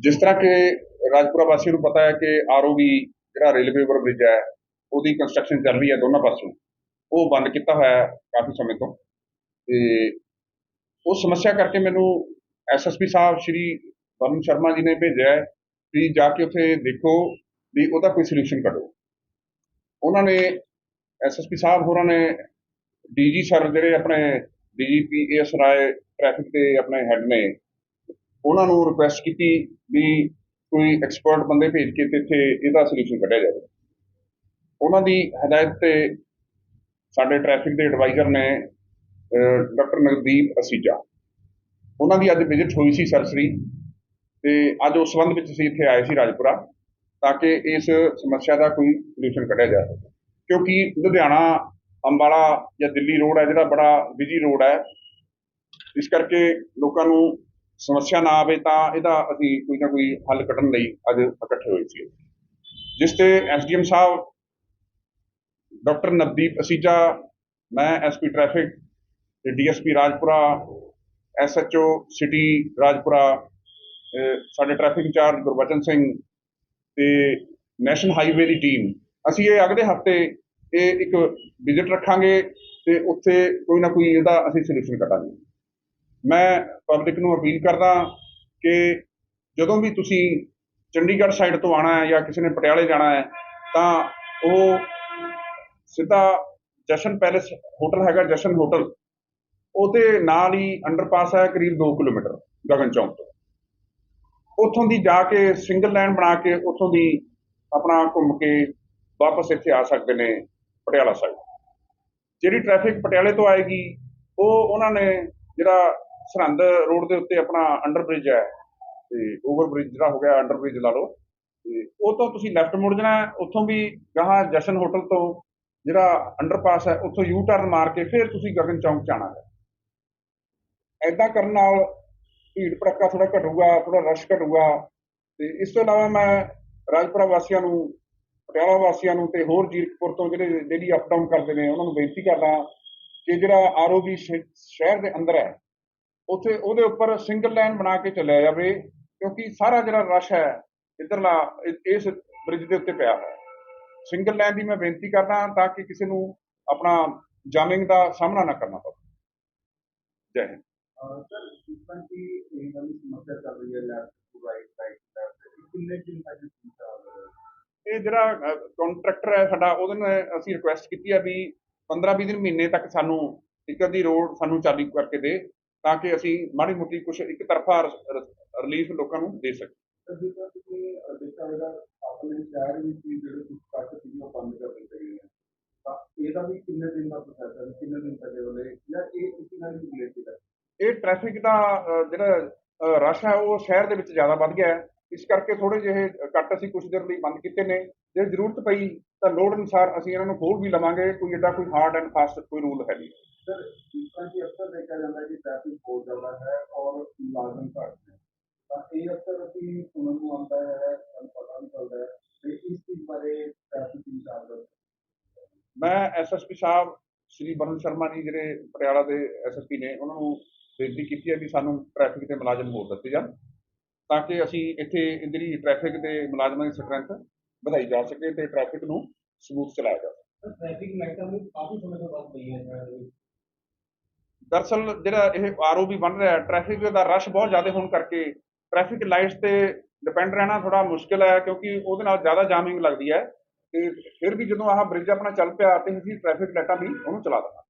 ਜਿਸ ਤਰ੍ਹਾਂ ਕਿ ਰਾਜਪੁਰਾ ਵਾਸੀਆਂ ਨੂੰ ਪਤਾ ਹੈ ਕਿ ਆਰਓਬੀ ਜਿਹੜਾ ਰੇਲਵੇ ਓਵਰ ਬ੍ਰਿਜ ਹੈ, ਉਹਦੀ ਕੰਸਟਰਕਸ਼ਨ ਚੱਲ ਰਹੀ ਹੈ ਦੋਨਾਂ ਪਾਸੋਂ ਉਹ ਬੰਦ ਕੀਤਾ ਹੋਇਆ ਹੈ ਕਾਫੀ ਸਮੇਂ ਤੋਂ। ਤੇ ਉਸ ਸਮੱਸਿਆ ਕਰਕੇ ਮੈਨੂੰ ਐਸਐਸਪੀ ਸਾਹਿਬ, ਸ਼੍ਰੀ ਵਰੁਣ ਸ਼ਰਮਾ ਜੀ ਨੇ ਭੇਜਿਆ ਹੈ ਵੀ ਜਾ ਕੇ ਉੱਥੇ ਦੇਖੋ ਵੀ ਉਹਦਾ ਕੋਈ ਸੋਲੂਸ਼ਨ ਕੱਢੋ। ਉਹਨਾਂ ਨੇ ਐਸਐਸਪੀ ਸਾਹਿਬ ਹੋਰਾਂ ਨੇ ਡੀਜੀ ਸਰ ਜਿਹੜੇ ਆਪਣੇ ਡੀਜੀਪੀ ਏਐਸ ਰਾਏ ਟ੍ਰੈਫਿਕ ਦੇ ਆਪਣੇ ਹੈੱਡ ਨੇ, ਉਹਨਾਂ ਨੂੰ ਰਿਕੁਐਸਟ ਕੀਤੀ ਵੀ ਕੋਈ ਐਕਸਪਰਟ ਬੰਦੇ ਭੇਜ ਕੇ ਤੇ ਇੱਥੇ ਇਹਦਾ ਸੋਲੂਸ਼ਨ ਕੱਢਿਆ ਜਾਵੇ। ਉਹਨਾਂ ਦੀ ਹਦਾਇਤ ਤੇ ਸਾਡੇ ਟ੍ਰੈਫਿਕ ਦੇ ਐਡਵਾਈਜ਼ਰ ਨੇ ਡਾਕਟਰ ਨਗਦੀਪ ਅਸੀਜਾ, ਉਹਨਾਂ ਦੀ ਅੱਜ ਵਿਜ਼ਿਟ ਹੋਈ ਸੀ ਸਰਸਰੀ ਤੇ ਅੱਜ ਉਸ ਸੰਬੰਧ ਵਿੱਚ ਅਸੀਂ ਇੱਥੇ ਆਏ ਸੀ ਰਾਜਪੁਰਾ, ਤਾਂ ਕਿ ਇਸ ਸਮੱਸਿਆ ਦਾ ਕੋਈ ਸੋਲੂਸ਼ਨ ਕੱਢਿਆ ਜਾ ਸਕੇ। ਕਿਉਂਕਿ ਲੁਧਿਆਣਾ, ਅੰਬਾਲਾ ਜਾਂ ਦਿੱਲੀ ਰੋਡ ਹੈ, ਜਿਹੜਾ ਬੜਾ ਬਿਜ਼ੀ ਰੋਡ ਹੈ। ਇਸ ਕਰਕੇ ਲੋਕਾਂ ਨੂੰ ਸਮੱਸਿਆ ਨਾ ਆਵੇ ਤਾਂ ਇਹਦਾ ਅਸੀਂ ਕੋਈ ਨਾ ਕੋਈ ਹੱਲ ਕੱਢਣ ਲਈ ਅੱਜ ਇਕੱਠੇ ਹੋਏ ਸੀ। ਜਿਸ ਤੇ ਐਸਡੀਐਮ ਸਾਹਿਬ, ਡਾਕਟਰ ਨਵਦੀਪ ਅਸੀਜਾ, ਮੈਂ ਐਸਪੀ ਟ੍ਰੈਫਿਕ ਤੇ DSP Rajpura SHO city Rajpura ਸਾਡੇ ਟ੍ਰੈਫਿਕ ਇੰਚਾਰਜ ਗੁਰਬਚਨ ਸਿੰਘ ਤੇ ਨੈਸ਼ਨਲ ਹਾਈਵੇ ਦੀ ਟੀਮ ਅਸੀਂ ਇਹ ਅਗਲੇ ਹਫ਼ਤੇ ਇਹ ਇੱਕ ਵਿਜ਼ਿਟ ਰੱਖਾਂਗੇ ਤੇ ਉੱਥੇ ਕੋਈ ਨਾ ਕੋਈ ਇਹਦਾ ਅਸੀਂ ਸੋਲੂਸ਼ਨ ਕੱਢਾਂਗੇ। ਮੈਂ ਪਬਲਿਕ ਨੂੰ ਅਪੀਲ ਕਰਦਾ ਕਿ ਜਦੋਂ ਵੀ ਤੁਸੀਂ ਚੰਡੀਗੜ੍ਹ ਸਾਈਡ ਤੋਂ ਆਣਾ ਹੈ ਜਾਂ ਕਿਸੇ ਨੇ ਪਟਿਆਲੇ ਜਾਣਾ ਹੈ, ਤਾਂ ਉਹ ਸਿੱਧਾ ਜਸ਼ਨ ਪੈਲੇਸ ਹੋਟਲ ਹੈਗਾ ਜਸ਼ਨ ਹੋਟਲ ਉਹਦੇ ਨਾਲ ਹੀ ਅੰਡਰਪਾਸ ਹੈ ਕਰੀਬ 2 ਕਿਲੋਮੀਟਰ ਗਗਨ ਚੌਂਕ ਤੋਂ। ਉੱਥੋਂ ਦੀ ਜਾ ਕੇ ਸਿੰਗਲ ਲਾਈਨ ਬਣਾ ਕੇ ਉੱਥੋਂ ਦੀ ਆਪਣਾ ਘੁੰਮ ਕੇ ਵਾਪਸ ਇੱਥੇ ਆ ਸਕਦੇ ਨੇ ਪਟਿਆਲਾ ਸਾਈਡ ਜਿਹੜੀ ਟ੍ਰੈਫਿਕ ਪਟਿਆਲੇ ਤੋਂ ਆਏਗੀ, ਉਹ ਉਹਨਾਂ ਨੇ ਜਿਹੜਾ ਸਰਹੰਦ ਰੋਡ ਦੇ ਉੱਤੇ ਆਪਣਾ ਅੰਡਰ ਬ੍ਰਿਜ ਹੈ, ਤੇ ਓਵਰ ਬ੍ਰਿਜ ਜਿਹੜਾ ਹੋ ਗਿਆ ਅੰਡਰ ਬ੍ਰਿਜ ਲਾ ਲਓ, ਤੇ ਉਹ ਤੋਂ ਤੁਸੀਂ ਲੈਫਟ ਮੁੜ ਜਾਣਾ ਉੱਥੋਂ ਵੀ ਗਾਹਾਂ ਜਸ਼ਨ ਹੋਟਲ ਤੋਂ ਜਿਹੜਾ ਅੰਡਰਪਾਸ ਹੈ, ਉੱਥੋਂ ਯੂ ਟਰਨ ਮਾਰ ਕੇ ਫਿਰ ਤੁਸੀਂ ਗਗਨ ਚੌਂਕ ਜਾਣਾ ਹੈ। ਐਦਾਂ ਕਰਨ ਨਾਲ ਭੀੜ ਭੜੱਕਾ ਥੋੜਾ ਘਟੂਗਾ ਥੋੜਾ ਰਸ਼ ਘਟੂਗਾ। ਤੇ ਇਸ ਤੋਂ ਇਲਾਵਾ ਮੈਂ ਰਾਜਪੁਰਾ ਵਾਸੀਆਂ ਨੂੰ, ਪਟਿਆਲਾ ਵਾਸੀਆਂ ਨੂੰ ਤੇ ਹੋਰ ਜੀਰਕਪੁਰ ਤੋਂ ਜਿਹੜੇ ਡੇਲੀ ਅਪ ਡਾਊਨ ਕਰਦੇ ਨੇ, ਉਹਨਾਂ ਨੂੰ ਬੇਨਤੀ ਕਰਦਾ ਕਿ ਜਿਹੜਾ ਆਰਓਬੀ ਸ਼ਹਿਰ ਦੇ ਅੰਦਰ ਹੈ, ਉੱਥੇ ਉਹਦੇ ਉੱਪਰ ਸਿੰਗਲ ਲਾਈਨ ਬਣਾ ਕੇ ਚੱਲਿਆ ਜਾਵੇ, ਕਿਉਂਕਿ ਸਾਰਾ ਜਿਹੜਾ ਰਸ਼ ਹੈ, ਇੱਧਰਲਾ ਇਸ ਬ੍ਰਿਜ ਦੇ ਉੱਤੇ ਪਿਆ ਹੈ ਸਿੰਗਲ ਲਾਈਨ ਦੀ ਮੈਂ ਬੇਨਤੀ ਕਰਦਾ ਤਾਂ ਕਿ ਕਿਸੇ ਨੂੰ ਆਪਣਾ ਜਾਮਿੰਗ ਦਾ ਸਾਹਮਣਾ ਨਾ ਕਰਨਾ ਪਵੇ। ਜੈ ਹਿੰਦ। ਸਰ ਜਿਸ ਕਿ ਇਹ ਵਾਲੀ ਸਮੱਸਿਆ ਚੱਲ ਰਹੀ ਹੈ left to right side left ਕਿੰਨੇ ਦਿਨ ਤੱਕ ਇਹ ਸਮੱਸਿਆ ਚੱਲ ਰਹੀ ਹੈ ਇਹ ਜਿਹੜਾ ਕੰਟਰੈਕਟਰ ਹੈ ਸਾਡਾ ਉਹਦੇ ਨਾਲ ਅਸੀਂ ਰਿਕੁਐਸਟ ਕੀਤੀ ਆ ਵੀ 15-20 ਦਿਨ ਮਹੀਨੇ ਤੱਕ ਸਾਨੂੰ ਇੱਕ ਅੱਧੀ ਰੋਡ ਸਾਨੂੰ ਚਾਲੂ ਕਰਕੇ ਦੇ ਤਾਂ ਕਿ ਅਸੀਂ ਮਾੜੀ ਮੋਟੀ ਕੁਝ ਇੱਕ ਤਰਫਾ ਰਿਲੀਫ ਲੋਕਾਂ ਨੂੰ ਦੇ ਸਕੀਏ। ਸਰ ਜਿਸ ਤਰ੍ਹਾਂ ਕਿ ਅਹ, ਦੇਖਿਆ ਹੋਵੇਗਾ ਆਪਣੇ ਸ਼ਹਿਰ ਵਿੱਚ ਹੀ ਜਿਹੜੇ ਕੁਝ ਕੱਟ ਸੀ ਉਹ ਬੰਦ ਕਰ ਦਿੱਤੇ ਗਏ ਨੇ। ਤਾਂ ਇਹਦਾ ਵੀ ਕਿੰਨੇ ਦਿਨ ਦਾ ਪ੍ਰੋਸੈਸ ਹੈ? ਕਿੰਨੇ ਦਿਨ ਤੱਕ ਇਹ ਵਾਲੇ ਜਾਂ ਇਹ ਕਿਸੇ ਨਾਲ ਹੀ ਰਿਲੇਟਡ ਹੈ? ਇਹ ਟ੍ਰੈਫਿਕ ਦਾ ਜਿਹੜਾ ਰਸ਼ ਹੈ ਉਹ ਸ਼ਹਿਰ ਦੇ ਵਿੱਚ ਜ਼ਿਆਦਾ ਵੱਧ ਗਿਆ ਹੈ। ਇਸ ਕਰਕੇ ਥੋੜੇ ਜਿਹੇ ਕੱਟ ਅਸੀਂ ਕੁਝ ਦੇਰ ਲਈ ਬੰਦ ਕੀਤੇ ਨੇ। ਜੇ ਜ਼ਰੂਰਤ ਪਈ ਤਾਂ ਲੋੜ ਅਨੁਸਾਰ ਅਸੀਂ ਇਹਨਾਂ ਨੂੰ ਖੋਲ ਵੀ ਲਵਾਂਗੇ। ਕੋਈ ਏਡਾ ਕੋਈ ਹਾਰਡ ਐਂਡ ਫਾਸਟ ਕੋਈ ਰੂਲ ਹੈ ਨਹੀਂ। ਸਰ ਜਿਸ ਕਿ ਅਕਸਰ ਦੇਖਿਆ ਜਾਂਦਾ ਹੈ ਕਿ ਟ੍ਰੈਫਿਕ ਬਹੁਤ ਜ਼ਿਆਦਾ ਹੈ ਔਰ ਮੁਲਾਜ਼ਮ ਘੱਟ ਨੇ। ਤਾਂ ਇਹ ਅਕਸਰ ਅਸੀਂ ਸੁਣਨ ਨੂੰ ਆਉਂਦਾ ਹੈ ਸਾਨੂੰ ਪਤਾ ਵੀ ਚੱਲਦਾ ਹੈ ਤੇ ਇਸ ਚੀਜ਼ ਬਾਰੇ ਟ੍ਰੈਫਿਕ ਇੰਚਾਰਜ ਮੈਂ ਐਸਐਸਪੀ ਸਾਹਿਬ ਸ਼੍ਰੀ ਵਰੁਣ ਸ਼ਰਮਾ ਜੀ ਜਿਹੜੇ ਪਟਿਆਲਾ ਦੇ ਐਸਐਸਪੀ ਨੇ ਉਹਨਾਂ ਨੂੰ ਬੇਨਤੀ ਕੀਤੀ ਹੈ ਵੀ ਸਾਨੂੰ ਟ੍ਰੈਫਿਕ ਦੇ ਮੁਲਾਜ਼ਮ ਹੋਰ ਦਿੱਤੇ ਜਾਣ ਤਾਂ ਕਿ ਅਸੀਂ ਇੱਥੇ ਜਿਹੜੀ ਟ੍ਰੈਫਿਕ ਦੇ ਮੁਲਾਜ਼ਮਾਂ ਦੀ ਸਟਰੈਂਥ ਵਧਾਈ ਜਾ ਸਕੇ ਤੇ ਟ੍ਰੈਫਿਕ ਨੂੰ ਸਮੂਥ ਚਲਾਇਆ ਜਾ ਸਕੇ। ਟ੍ਰੈਫਿਕ ਲਾਈਟਾਂ ਵੀ ਕਾਫੀ ਸਮੇਂ ਤੋਂ ਬਾਅਦ ਪਈਆਂ ਸ਼ਹਿਰ ਦੇ। ਵਿੱਚ ਦਰਅਸਲ ਜਿਹੜਾ ਇਹ ਆਰਓਬੀ ਬਣ ਰਿਹਾ ਟ੍ਰੈਫਿਕ ਦਾ ਰਸ਼ ਬਹੁਤ ਜ਼ਿਆਦਾ ਹੋਣ ਕਰਕੇ ਟ੍ਰੈਫਿਕ ਲਾਈਟਸ ਤੇ ਡਿਪੈਂਡ ਰਹਿਣਾ ਥੋੜਾ ਮੁਸ਼ਕਿਲ ਹੈ ਕਿਉਂਕਿ ਉਹਦੇ ਨਾਲ ਜ਼ਿਆਦਾ ਜਾਮਿੰਗ ਲੱਗਦੀ ਹੈ ਤੇ ਫਿਰ ਵੀ ਜਦੋਂ ਆਹ ਬ੍ਰਿਜ ਆਪਣਾ ਚੱਲ ਪਿਆ ਤੇ ਅਸੀਂ ਟ੍ਰੈਫਿਕ ਲਾਈਟਾਂ ਵੀ ਉਹਨੂੰ ਚਲਾ ਦੇਣਾ